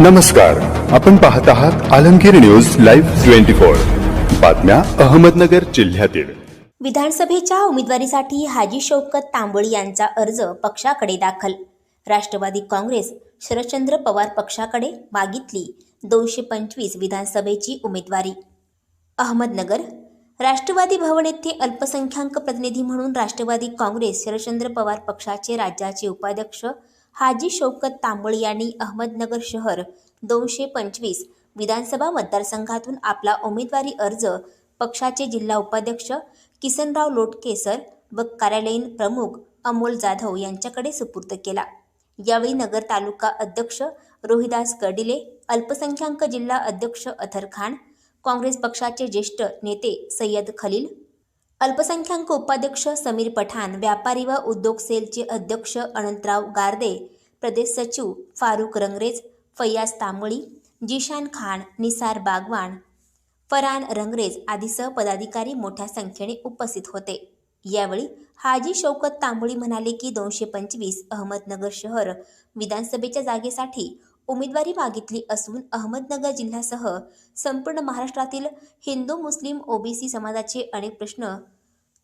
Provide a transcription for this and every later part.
नमस्कार. आपण पाहत आहात Alamgir news live twenty four. बातम्या अहमदनगर जिल्ह्यातील. विधानसभेच्या उमेदवारीसाठी हाजी शौकत तांबोळी यांचा अर्ज पक्षाकडे दाखल. राष्ट्रवादी काँग्रेस शरदचंद्र पवार पक्षाकडे मागितली दोनशे पंचवीस विधानसभेची उमेदवारी. अहमदनगर राष्ट्रवादी भवन येथे अल्पसंख्याक प्रतिनिधी म्हणून राष्ट्रवादी काँग्रेस शरदचंद्र पवार पक्षाचे राज्याचे उपाध्यक्ष हाजी शौकत तांबळ यांनी अहमदनगर शहर दोनशे पंचवीस विधानसभा मतदारसंघातून आपला उमेदवारी अर्ज पक्षाचे जिल्हा उपाध्यक्ष किसनराव लोटकेसर व कार्यालयीन प्रमुख अमोल जाधव यांच्याकडे सुपूर्द केला. यावेळी नगर तालुका अध्यक्ष रोहिदास गडिले अल्पसंख्याक जिल्हा अध्यक्ष अथर खान काँग्रेस पक्षाचे ज्येष्ठ नेते सय्यद खलील अल्पसंख्याक उपाध्यक्ष समीर पठाण व्यापारी व उद्योग सेलचे अध्यक्ष अनंतराव गारदे प्रदेश सचिव फारुख रंगरेज फैयाज तांबळी जिशान खान निसार बागवान फरान रंगरेज आदीसह पदाधिकारी मोठ्या संख्येने उपस्थित होते. यावेळी हाजी शौकत तांबोळी म्हणाले की दोनशे पंचवीस अहमदनगर शहर विधानसभेच्या जागेसाठी उमेदवारी मागितली असून अहमदनगर जिल्ह्यासह संपूर्ण महाराष्ट्रातील हिंदू मुस्लिम ओबीसी समाजाचे अनेक प्रश्न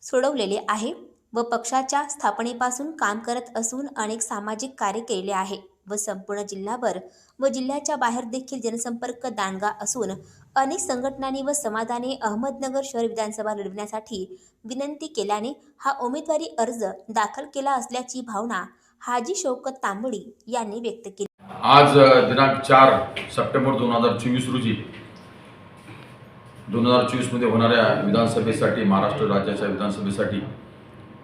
सोडवलेले आहे व पक्षाच्या स्थापनेपासून काम करत असून अनेक सामाजिक कार्य केले आहे व संपूर्ण जिल्हाभर व जिल्ह्याच्या बाहेर देखील जनसंपर्क दांडगा असून अनेक संघटनांनी व समाजाने अहमदनगर शहर विधानसभा लढविण्यासाठी विनंती केल्याने हा उमेदवारी अर्ज दाखल केला असल्याची भावना हाजी शौकत तांबडी यांनी व्यक्त केली. आज दिनांक चार सप्टेंबर दोन हजार चोवीस रोजी दोन हजार चोवीसमध्ये होणाऱ्या विधानसभेसाठी महाराष्ट्र राज्याच्या विधानसभेसाठी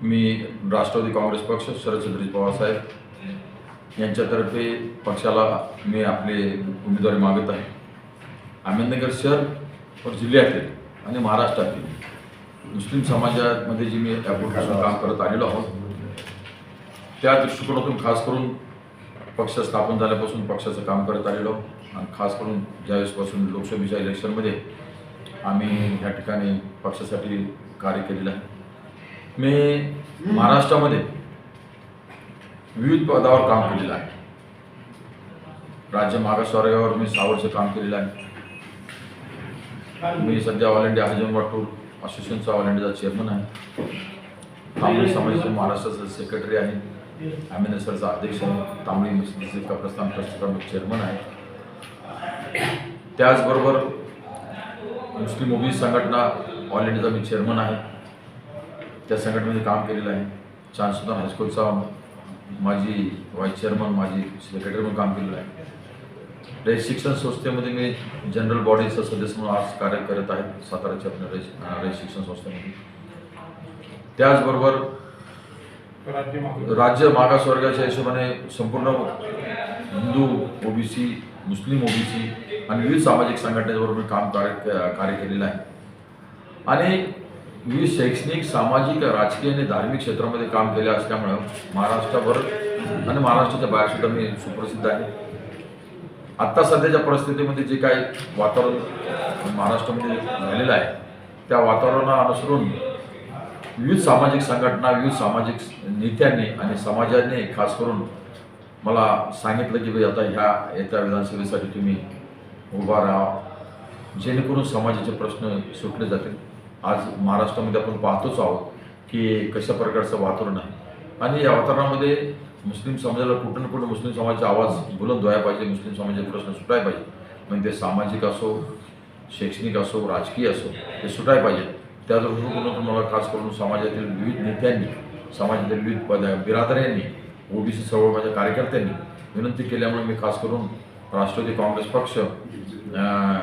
मी राष्ट्रवादी काँग्रेस पक्ष शरदचंद्रजी पवारसाहेब यांच्यातर्फे पक्षाला मी आपले उमेदवारी मागत आहे. अहमदनगर शहर व जिल्ह्यातील आणि महाराष्ट्रातील मुस्लिम समाजामध्ये जी मी यापूर्वीपासून काम करत आलेलो आहोत त्या दृष्टिकोनातून खास करून पक्ष स्थापन झाल्यापासून पक्षाचं काम करत आलेलो आणि खास करून ज्यावेळेसपासून लोकसभेच्या इलेक्शनमध्ये आम्ही या ठिकाणी पक्षासाठी कार्य केलेलं आहे. मी महाराष्ट्रामध्ये विविध पदावर काम केलेलं आहे. राज्य मागासवर्गावर मी सहा वर्ष काम केलेलं आहे. मी सध्या ऑल इंडिया हरिजन वाटूर असोसिएशनचा ऑल इंडियाचा चेअरमन आहे. काँग्रेस समाजाचे महाराष्ट्राचा सेक्रेटरी आहे. आम्ही अध्यक्ष तांबडी मस्जिदचे कब्रस्तान ट्रस्टचा मी चेअरमन आहे. त्याचबरोबर मुस्लिम ओबीसी संघटना ऑल इंडियाचा मी चेअरमन आहे. त्या संघटनेमध्ये काम केलेलं आहे. चांदसुदान हायस्कूलचा माझी व्हाईस चेअरमन माझी सेक्रेटरी म्हणून काम केलेलं आहे. रय शिक्षण संस्थेमध्ये मी जनरल बॉडीचा सदस्य म्हणून आज कार्य करत आहे. साताराच्या आपल्या शिक्षण संस्थेमध्ये. त्याचबरोबर राज्य मागासवर्गाच्या हिशोबाने संपूर्ण हिंदू ओबीसी मुस्लिम ओबीसी आणि विविध सामाजिक संघटनेबरोबर मी काम कार्य कार्य केलेलं आहे. आणि विविध शैक्षणिक सामाजिक राजकीय आणि धार्मिक क्षेत्रामध्ये काम केले असल्यामुळं महाराष्ट्रावर आणि महाराष्ट्राच्या बाहेर सुद्धा मी सुप्रसिद्ध आहे. आत्ता सध्याच्या परिस्थितीमध्ये जे काही वातावरण महाराष्ट्रामध्ये झालेलं आहे त्या वातावरणाला अनुसरून विविध सामाजिक संघटना विविध सामाजिक नेत्यांनी आणि समाजाने खास करून मला सांगितलं की भाई आता ह्या येत्या विधानसभेसाठी तुम्ही उभा राहा. जेणेकरून समाजाचे प्रश्न सुटले जातील. आज महाराष्ट्रामध्ये आपण पाहतोच आहोत की कशा प्रकारचं वातावरण आहे. आणि या वातावरणामध्ये मुस्लिम समाजाला कुठं ना कुठं मुस्लिम समाजाचा आवाज बुलंद व्हायला पाहिजे मुस्लिम समाजाचे प्रश्न सुटायला पाहिजे. म्हणजे ते सामाजिक असो शैक्षणिक असो राजकीय असो ते सुटायला पाहिजे. त्या दृष्टिकोनातून मला खास करून समाजातील विविध नेत्यांनी समाजातील विविध पद बिरादऱ्यांनी ओबीसी सर्व माझ्या कार्यकर्त्यांनी विनंती केल्यामुळे मी खास करून राष्ट्रवादी काँग्रेस पक्ष अं,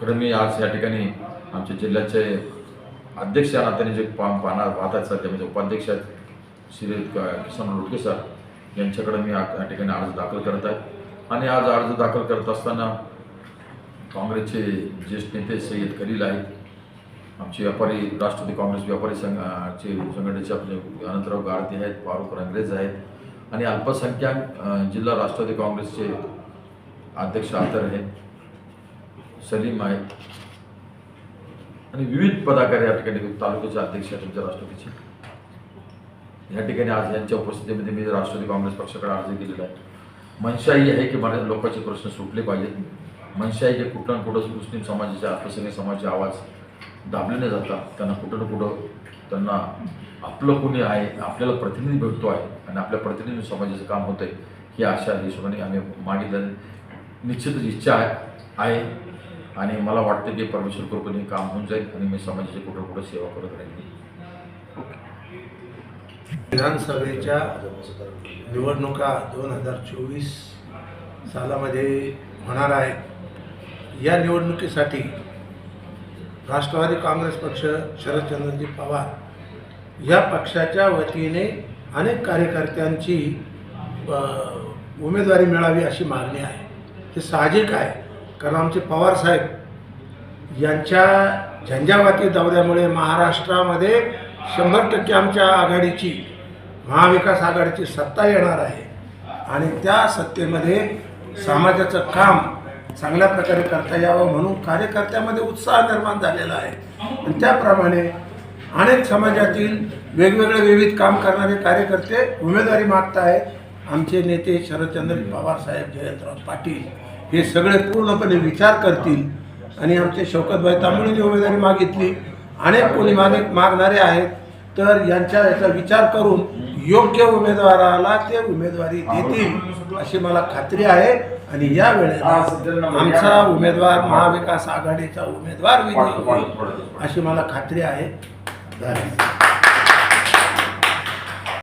खरं मी आज या ठिकाणी आमच्या जिल्ह्याचे अध्यक्ष या नात्याने जे पा पाहणार पाहतात सध्या म्हणजे उपाध्यक्ष आहेत श्री किसन रोडके सर यांच्याकडे मी या ठिकाणी अर्ज दाखल करत आहे. आणि आज अर्ज दाखल करत असताना काँग्रेसचे ज्येष्ठ नेते सय्यद खलील आहेत आमचे व्यापारी राष्ट्रवादी काँग्रेस व्यापारी संघ चे संघटनेचे आपले अनंतराव गारदे आहेत फारुख रंगरेज आहेत आणि अल्पसंख्याक जिल्हा राष्ट्रवादी काँग्रेसचे अध्यक्ष आतर आहेत सलीम आहेत आणि विविध पदाकारी या ठिकाणी तालुक्याचे अध्यक्ष आहेत तुमच्या राष्ट्रवादीचे. या ठिकाणी आज यांच्या उपस्थितीमध्ये मी राष्ट्रवादी काँग्रेस पक्षाकडे अर्ज केलेला आहे. मनशा ही आहे की मला लोकांचे प्रश्न सुटले पाहिजेत. मनशा आहे कुठं ना कुठं मुस्लिम समाजाचे आपल्या समाजाचे आवाज दाबले जातात त्यांना कुठं ना कुठं त्यांना आपलं कोणी आहे आपल्याला प्रतिनिधी भेटतो आहे आणि आपल्या प्रतिनिधी समाजाचं काम होतं आहे ही आशा हिशोबाने आम्ही मागितलं निश्चितच इच्छा आहे आहे. आणि मला वाटतं की परमेश्वर कृपेने काम होऊन जाईल आणि मी समाजाची कुठं कुठं सेवा करत राहील विधानसभेच्या निवडणुका दोन हजार चोवीस सालामध्ये होणार आहेत. या निवडणुकीसाठी राष्ट्रवादी काँग्रेस पक्ष शरदचंद्रजी पवार या पक्षाच्या वतीने अनेक कार्यकर्त्यांची उमेदवारी मिळावी अशी मागणी आहे. हे साहजिक आहे कारण आमचे पवार साहेब यांच्या झंझावाती दौऱ्यामुळे महाराष्ट्रामध्ये शंभर टक्के आमच्या आघाडीची महाविकास आघाडीची सत्ता येणार आहे. आणि त्या सत्तेमध्ये समाजाचं काम चांगल्या प्रकारे करता यावं म्हणून कार्यकर्त्यामध्ये उत्साह निर्माण झालेला आहे. आणि त्याप्रमाणे अनेक समाजातील वेगवेगळे विविध काम करणारे कार्यकर्ते उमेदवारी मागत आहेत आमचे नेते शरदचंद्र पवार साहेब जयंतराव पाटील हे सगळे पूर्णपणे विचार करतील. आणि आमचे शौकतभाई तांबळींनी उमेदवारी मागितली. अनेक कोणी मागे मागणारे आहेत. तर यांच्या याचा विचार करून योग्य उमेदवाराला ते उमेदवारी देतील अशी मला खात्री आहे. आणि या वेळेला आमचा उमेदवार महाविकास आघाडीचा उमेदवार विजयी होईल अशी मला खात्री आहे. धन्यवाद.